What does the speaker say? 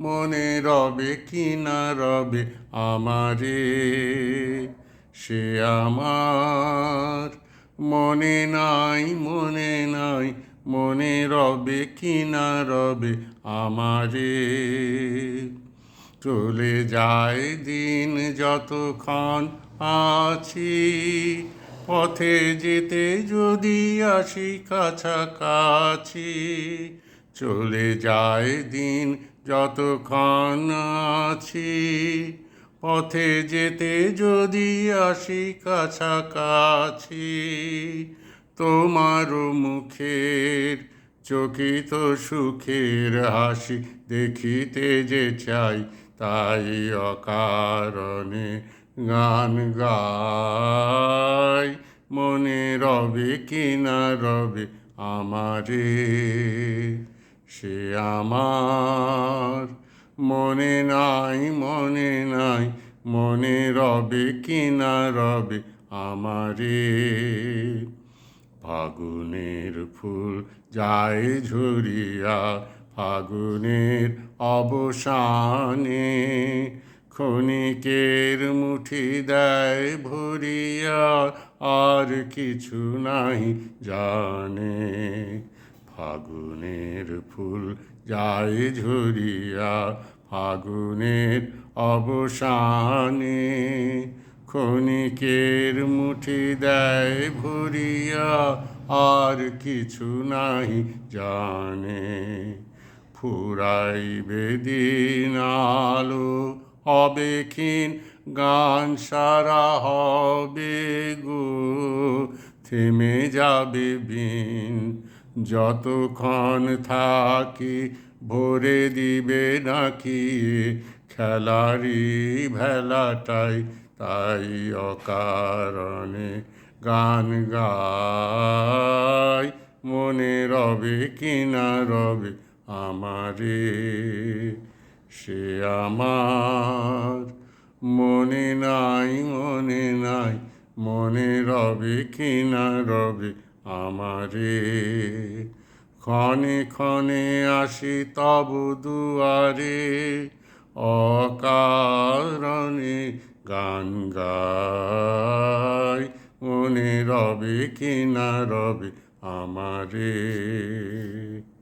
মনে রবে কি না রবে আমারে? সে আমার। মনে নাই মনে নাই, মনে রবে কি না রবে আমারে? চলে যায় দিন যতক্ষণ আছি, পথে যেতে যদি আসি কাছাকাছি, চলে যায় দিন যতক্ষণ আছি, পথে যেতে যদি আসি কাছাকাছি তোমার মুখের চকিত সুখের হাসি দেখিতে যে চাই, তাই অকারণে গান গাই। মনে রবে কি না রবে আমারে, সে আমার মনে নাই মনে নাই, মনে রবে কি না রবে আমারে। ফাগুনের ফুল যায় ঝরিয়া, ফাগুনের অবসানে ক্ষণিকের মুঠি দেয় ভরিয়া, আর কিছু নাই জানে। ফাগুনের ফুল যায় ঝুরিয়া ফাগুনের অবসানে, ক্ষণিকের মুঠি দেয় ভরিয়া, আর কিছু নাই জানে। ফুরাইবে দিন আলো হবে ক্ষীণ গান সারা হবে গো, থেমে যাবে বিন যতক্ষণ থাকি, ভরে দিবে নাকি? খেলারি ভেলাটাই তাই অকারণে গান গাই। মনে রবে কিনা রবে আমারে? সে আমার মনে নাই মনে নাই, মনে রবে কিনা রবে আমারে। ক্ষণে ক্ষণে আসি তব দুয়ারে অকারণে গান গাই। মনে রবে কিনা রবে আমারে।